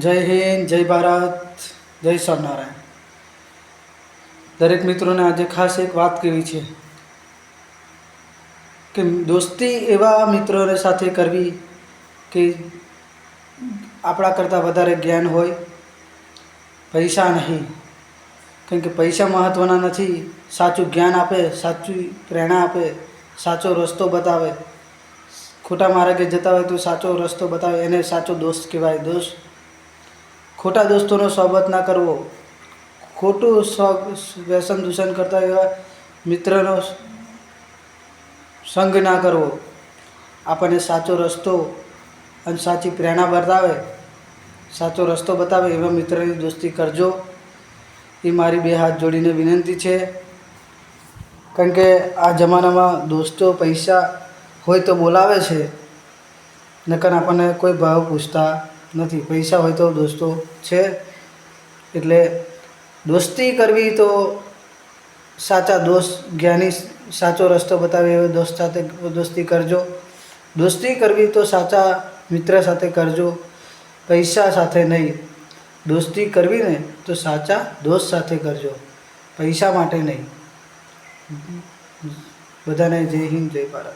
જય હિન્દ, જય ભારત, જય સ્વામિનારાયણ. દરેક મિત્રોને આજે ખાસ એક વાત કહેવી છે કે દોસ્તી એવા મિત્રોને સાથે કરવી કે આપણા કરતાં વધારે જ્ઞાન હોય, પૈસા નહીં. કેમ કે પૈસા મહત્ત્વના નથી, સાચું જ્ઞાન આપે, સાચી પ્રેરણા આપે, સાચો રસ્તો બતાવે. ખોટા માર્ગે જતા હોય તો સાચો રસ્તો બતાવે, એને સાચો દોસ્ત કહેવાય. દોસ્ત ખોટા દોસ્તોનો સોબત ના કરવો. ખોટું વ્યસન દૂષણ કરતા એવા મિત્રનો સંગ ના કરવો. આપણને સાચો રસ્તો અને સાચી પ્રેરણા બતાવે. સાચો રસ્તો બતાવે એવા મિત્રની દોસ્તી કરજો. એ મારી બે હાથ જોડીને વિનંતી છે. કારણ કે આ જમાનામાં દોસ્તો પૈસા હોય તો બોલાવે છે. નકર આપણને કોઈ ભાવ પૂછતા નથી. પૈસા હોય તો દોસ્તો છે. એટલે દોસ્તી કરવી તો સાચા દોસ્ત, જ્ઞાની, સાચો રસ્તો બતાવે એવો દોસ્ત સાથે દોસ્તી કરજો. દોસ્તી કરવી તો સાચા મિત્ર સાથે કરજો. પૈસા સાથે નહીં. દોસ્તી કરવી ને તો સાચા દોસ્ત સાથે કરજો. પૈસા માટે નહીં. બધાને જય હિન્દ, જય ભારત.